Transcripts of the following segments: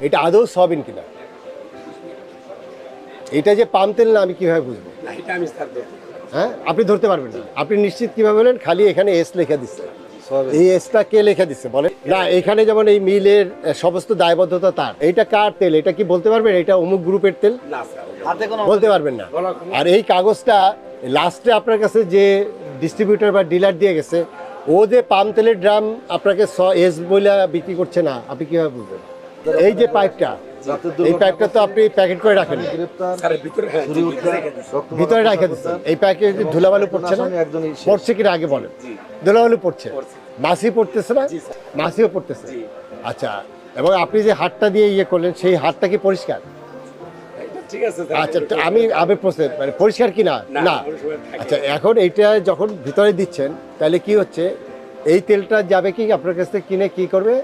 এটা আদৌ সয়াবিন কিনা? এটা যে পাম তেল না আমি কীভাবে বুঝব? এটা হ্যাঁ? আপনি ধরতে পারবেন না। আপনি নিশ্চিত কীভাবে বলেন? খালি এখানে এস লেখা দিচ্ছে। এই এসটা কে লেখা দিচ্ছে? বলেন। না এখানে যেমন এই মিলের সমস্ত দায়বদ্ধতা তার। এইটা কার তেল? এটা কি বলতে পারবেন? এটা অমুক গ্রুপের তেল? বলতে পারবেন না। আর এই কাগজটা লাস্টে আপনার কাছে যে ডিস্ট্রিবিউটার বা ডিলার দিয়ে গেছে ও যে পাম তেলের ড্রাম আপনাকে স এস বইলা বিক্রি করছে না আপনি কীভাবে বুঝবেন? এই যে পাইপটা এই পাইপটা তো আপনি প্যাকেট করে রাখেন। ভিতরে রেখে দিচ্ছেন। এই প্যাকেট ধুলাবালু পড়ছে না পড়ছে কিনা আগে বলেন। ধুলাবালু পড়ছে। মাছি পড়তেছে না। মাছিও পড়তেছে। আচ্ছা এবং আপনি যে হাতটা দিয়ে ইয়ে করলেন সেই হাতটা কি পরিষ্কার? আচ্ছা আমি আমি প্রশ্ন মানে পরিষ্কার কি না না। আচ্ছা এখন এইটা যখন ভিতরে দিচ্ছেন তাহলে কি হচ্ছে? এই তেলটা যাবে কি আপনার কাছ থেকে কিনে কি করবে?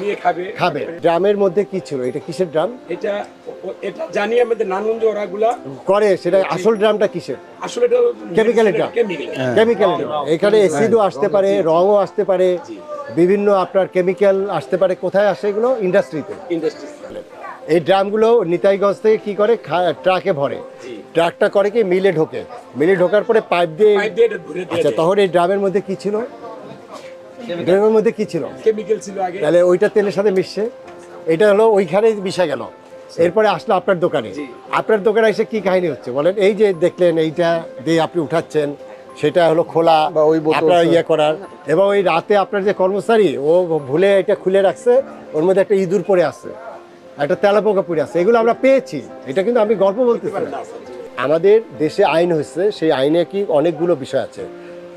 নিয়ে খাবে। খাবে। ড্রামের মধ্যে কি ছিল? এটা কিসের ড্রাম? এটা এটা জানি আমাদের নানগঞ্জ ওরাগুলা। করে সেটা আসল ড্রামটা কিসের? আসলে এটা কেমিক্যালের ড্রাম। কেমিক্যাল কেমিক্যাল এখানে অ্যাসিডও আসতে পারে রঙও আসতে পারে। বিভিন্ন আপনার কেমিক্যাল আসতে পারে। কোথায় আসে এগুলো? ইন্ডাস্ট্রিতে ইন্ডাস্ট্রি এই ড্রামগুলো নিতাইগঞ্জ থেকে কি করে? ট্রাকে ভরে। ট্রাকটা করে কি? মিলে ঢোকে। মিলে ঢোকার পরে পাইপ এটা দিয়ে আচ্ছা তখন এই ড্রামের মধ্যে কি ছিল? ড্রামের মধ্যে কি ছিল? কেমিক্যাল ছিল আগে। তাহলে ওইটা তেলের সাথে মিশছে। এটা হলো ওইখানে মিশে গেল। এরপরে আসলো আপনার দোকানে। আপনার দোকানে এসে কি কাহিনী হচ্ছে? বলেন এই যে দেখলেন এইটা দিয়ে আপনি উঠাচ্ছেন সেটা হলো খোলা বা ওই বোতল আপনার ইয়ে করার। এবং ওই রাতে আপনার যে কর্মচারী ও ভুলে এটা খুলে রাখছে ওর মধ্যে একটা ইঁদুর পড়ে আছে একটা তেলাপোকা পড়ে আছে। এগুলো আমরা পেয়েছি। এটা কিন্তু আমি গল্প বলতেছি না। আমাদের দেশে আইন হয়েছে সেই আইনে কি অনেকগুলো বিষয় আছে।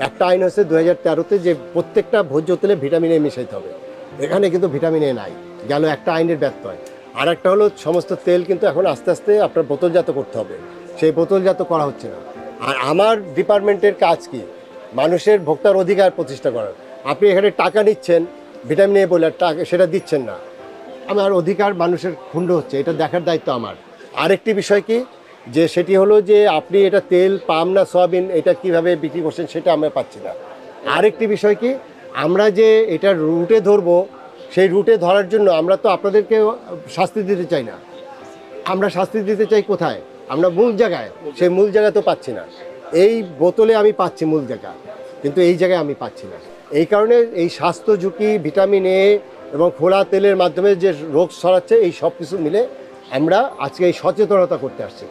একটা আইন হচ্ছে দু হাজার তেরোতে যে প্রত্যেকটা ভোজ্য তেলে ভিটামিন এ মিশাইতে হবে। এখানে কিন্তু ভিটামিন এ নাই, গেল একটা আইনের ব্যত্যয়। আর একটা হলো সমস্ত তেল কিন্তু এখন আস্তে আস্তে আপনার বোতলজাত করতে হবে, সেই বোতলজাত করা হচ্ছে না। আর আমার ডিপার্টমেন্টের কাজ কি? মানুষের ভোক্তার অধিকার প্রতিষ্ঠা করার। আপনি এখানে টাকা নিচ্ছেন, ভিটামিন এ বলে টাকা, সেটা দিচ্ছেন না। আমার অধিকার মানুষের ক্ষুণ্ণ হচ্ছে, এটা দেখার দায়িত্ব আমার। আরেকটি বিষয় কি? যে সেটি হলো যে আপনি এটা তেল, পাম না সয়াবিন, এটা কীভাবে বিক্রি করছেন সেটা আমরা পাচ্ছি না। আরেকটি বিষয় কি, আমরা যে এটা রুটে ধরবো, সেই রুটে ধরার জন্য আমরা তো আপনাদেরকে শাস্তি দিতে চাই না। আমরা শাস্তি দিতে চাই কোথায়? আমরা মূল জায়গায়, সেই মূল জায়গা তো পাচ্ছি না। এই বোতলে আমি পাচ্ছি মূল জায়গা, কিন্তু এই জায়গায় আমি পাচ্ছি না। এই কারণে এই স্বাস্থ্য ঝুঁকি, ভিটামিন এ এবং খোলা তেলের মাধ্যমে যে রোগ ছড়াচ্ছে, এই সব কিছু মিলে আমরা আজকে এই সচেতনতা করতে আসছি।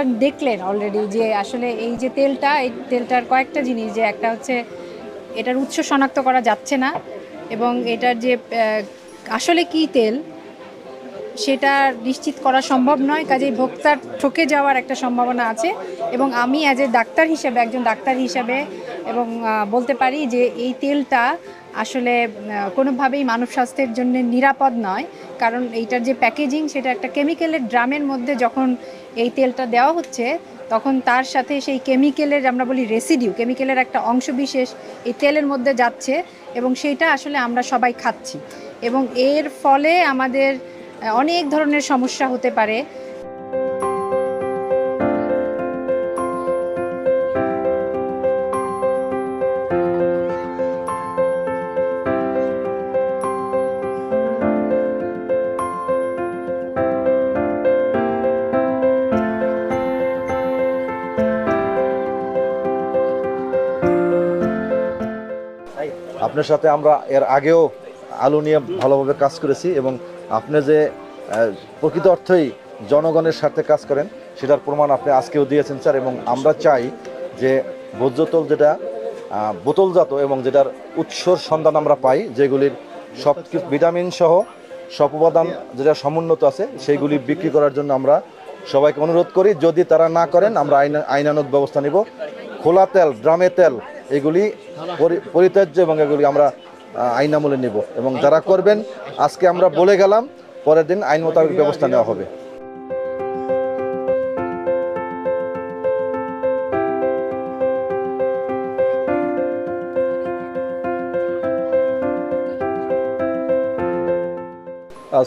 আপনারা দেখলেন অলরেডি যে আসলে এই যে তেলটা, এই তেলটার কয়েকটা জিনিস যে একটা হচ্ছে এটার উৎস শনাক্ত করা যাচ্ছে না এবং এটার যে আসলে কি তেল? সেটা নিশ্চিত করা সম্ভব নয়, কাজেই ভোক্তার ঠকে যাওয়ার একটা সম্ভাবনা আছে এবং আমি অ্যাজ এ ডাক্তার হিসেবে, একজন ডাক্তার হিসেবে এবং বলতে পারি যে এই তেলটা আসলে কোনোভাবেই মানব স্বাস্থ্যের জন্য নিরাপদ নয়। কারণ এইটার যে প্যাকেজিং, সেটা একটা কেমিক্যালের ড্রামের মধ্যে যখন এই তেলটা দেওয়া হচ্ছে, তখন তার সাথে সেই কেমিক্যালের আমরা বলি রেসিডিউ কেমিক্যালের একটা অংশবিশেষ এই তেলের মধ্যে যাচ্ছে এবং সেইটা আসলে আমরা সবাই খাচ্ছি। এবং এর ফলে আমাদের অনেক ধরনের সমস্যা হতে পারে। আপনার সাথে আমরা এর আগেও আলু নিয়ে ভালোভাবে কাজ করেছি এবং আপনি যে প্রকৃত অর্থেই জনগণের স্বার্থে কাজ করেন, সেটার প্রমাণ আপনি আজকেও দিয়েছেন, স্যার, এবং আমরা চাই যে ভোজ্যতল যেটা বোতলজাত এবং যেটার উৎসর সন্ধান আমরা পাই, যেগুলির সব ভিটামিন সহ সব উপাদান যেটা সমুন্নত আছে, সেইগুলি বিক্রি করার জন্য আমরা সবাইকে অনুরোধ করি, যদি তারা না করেন, আমরা আইন, আইনানুগ ব্যবস্থা নিব। খোলা তেল, ড্রামে তেল, এগুলি পরি- পরিত্যাজ্য এবং এগুলি আমরা আইন আমলে নেব। এবং যারা করবেন, আজকে আমরা বলে গেলাম, পরের দিন আইন মোতাবেক ব্যবস্থা নেওয়া হবে।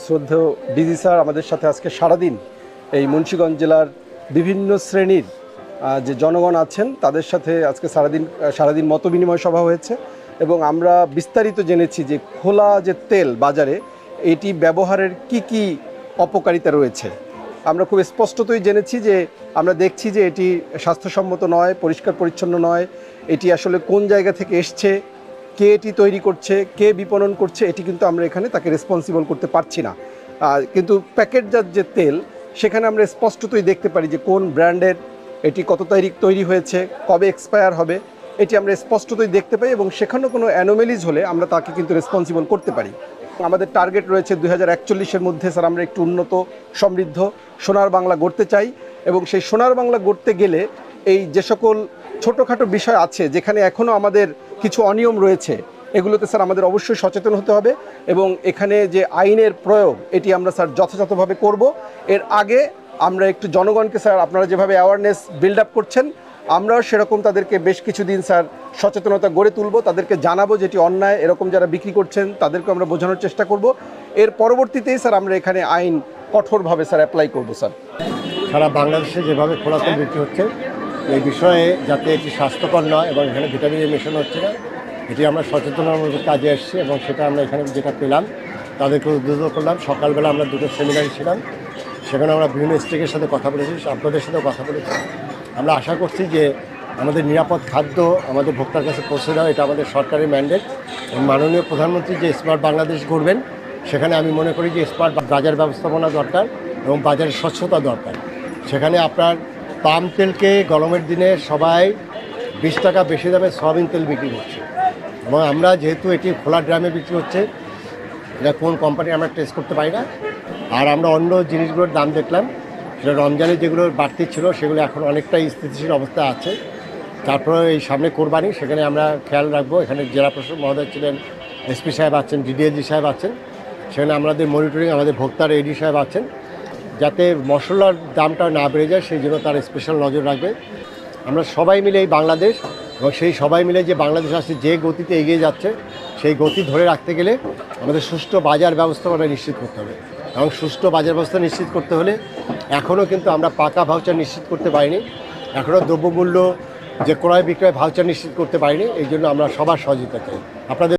শ্রদ্ধেয় ডিজি স্যার, আমাদের সাথে আজকে সারাদিন এই মুন্সীগঞ্জ জেলার বিভিন্ন শ্রেণির যে জনগণ আছেন, তাদের সাথে আজকে সারাদিন সারাদিন মত বিনিময় সভা হয়েছে। এবং আমরা বিস্তারিত জেনেছি যে খোলা যে তেল বাজারে, এটি ব্যবহারের কি কি অপকারিতা রয়েছে। আমরা খুব স্পষ্টতই জেনেছি যে, আমরা দেখছি যে এটি স্বাস্থ্যসম্মত নয়, পরিষ্কার পরিচ্ছন্ন নয়। এটি আসলে কোন জায়গা থেকে এসছে, কে এটি তৈরি করছে, কে বিপণন করছে, এটি কিন্তু আমরা এখানে তাকে রেসপন্সিবল করতে পারছি না। কিন্তু প্যাকেটজাত যে তেল, সেখানে আমরা স্পষ্টতই দেখতে পারি যে কোন ব্র্যান্ডের, এটি কত তারিখ তৈরি হয়েছে, কবে এক্সপায়ার হবে। এটি আমরা স্পষ্টতই দেখতে পাই এবং সেখানেও কোনো অ্যানোমেলিজ হলে আমরা তাকে কিন্তু রেসপন্সিবল করতে পারি। আমাদের টার্গেট রয়েছে দুই হাজার মধ্যে, স্যার, আমরা একটু উন্নত, সমৃদ্ধ সোনার বাংলা গড়তে চাই এবং সেই সোনার বাংলা গড়তে গেলে এই যে সকল ছোটোখাটো বিষয় আছে, যেখানে এখনও আমাদের কিছু অনিয়ম রয়েছে, এগুলোতে, স্যার, আমাদের অবশ্যই সচেতন হতে হবে এবং এখানে যে আইনের প্রয়োগ, এটি আমরা, স্যার, যথাযথভাবে করব। এর আগে আমরা একটু জনগণকে, স্যার, আপনারা যেভাবে অ্যাওয়ারনেস বিল্ড আপ করছেন আমরাও সেরকম তাদেরকে বেশ কিছুদিন, স্যার, সচেতনতা গড়ে তুলব, তাদেরকে জানাব যেটি অন্যায়, এরকম যারা বিক্রি করছেন, তাদেরকে আমরা বোঝানোর চেষ্টা করব। এর পরবর্তীতেই, স্যার, আমরা এখানে আইন কঠোরভাবে, স্যার অ্যাপ্লাই করব, স্যার। সারা বাংলাদেশে যেভাবে খোলা তেল বিক্রি হচ্ছে, এই বিষয়ে যাতে এটি স্বাস্থ্যকর নয় এবং এখানে ভিটামিনের মেশানো হচ্ছে না, এটি আমরা সচেতনতামূলক কাজে এসেছি এবং সেটা আমরা এখানে যেটা পেলাম, তাদেরকে উদ্বুদ্ধ করলাম। সকালবেলা আমরা দুটো সেমিনারে ছিলাম সেখানে আমরা বিভিন্ন স্টেকের সাথে কথা বলেছি, আপনাদের সাথেও কথা বলেছি। আমরা আশা করছি যে আমাদের নিরাপদ খাদ্য আমাদের ভোক্তার কাছে পৌঁছে দেওয়া, এটা আমাদের সরকারের ম্যান্ডেট এবং মাননীয় প্রধানমন্ত্রী যে স্মার্ট বাংলাদেশ গড়বেন, সেখানে আমি মনে করি যে স্মার্ট বাজার ব্যবস্থাপনা দরকার এবং বাজারের স্বচ্ছতা দরকার। সেখানে আপনার পাম তেলকে গরমের দিনে সবাই বিশ টাকা বেশি দামে সয়াবিন তেল বিক্রি করছে। এবং আমরা যেহেতু এটি খোলা ড্রামে বিক্রি হচ্ছে, এটা কোন কোম্পানি আমরা টেস্ট করতে পারি না। আর আমরা অন্য জিনিসগুলোর দাম দেখলাম সেটা রমজানে যেগুলো বাড়তি ছিল, সেগুলো এখন অনেকটাই স্থিতিশীল অবস্থায় আছে। তারপরে এই সামনে কোরবানি, সেখানে আমরা খেয়াল রাখব। এখানে জেলা প্রশাসক মহোদয় ছিলেন, এসপি সাহেব আছেন ডিডিএলজি সাহেব আছেন। সেখানে আমাদের মনিটরিং আমাদের ভোক্তার এডি সাহেব আছেন। যাতে মশলার দামটা না বেড়ে যায়, সেই জন্য তার স্পেশাল নজর রাখবে। আমরা সবাই মিলে এই বাংলাদেশ, এবং সেই সবাই মিলে যে বাংলাদেশ আসছে যে গতিতে এগিয়ে যাচ্ছে, সেই গতি ধরে রাখতে গেলে আমাদের সুষ্ঠু বাজার ব্যবস্থাপনা নিশ্চিত করতে হবে। এবং সুষ্ঠু বাজার ব্যবস্থা নিশ্চিত করতে হলে এখনও কিন্তু আমরা পাকা ভাউচার নিশ্চিত করতে পারিনি। এখনও দ্রব্যমূল্য যে ক্রয় বিক্রয় ভাউচার নিশ্চিত করতে পারিনি, এই জন্য আমরা সবার সহযোগিতা চাই। আপনাদের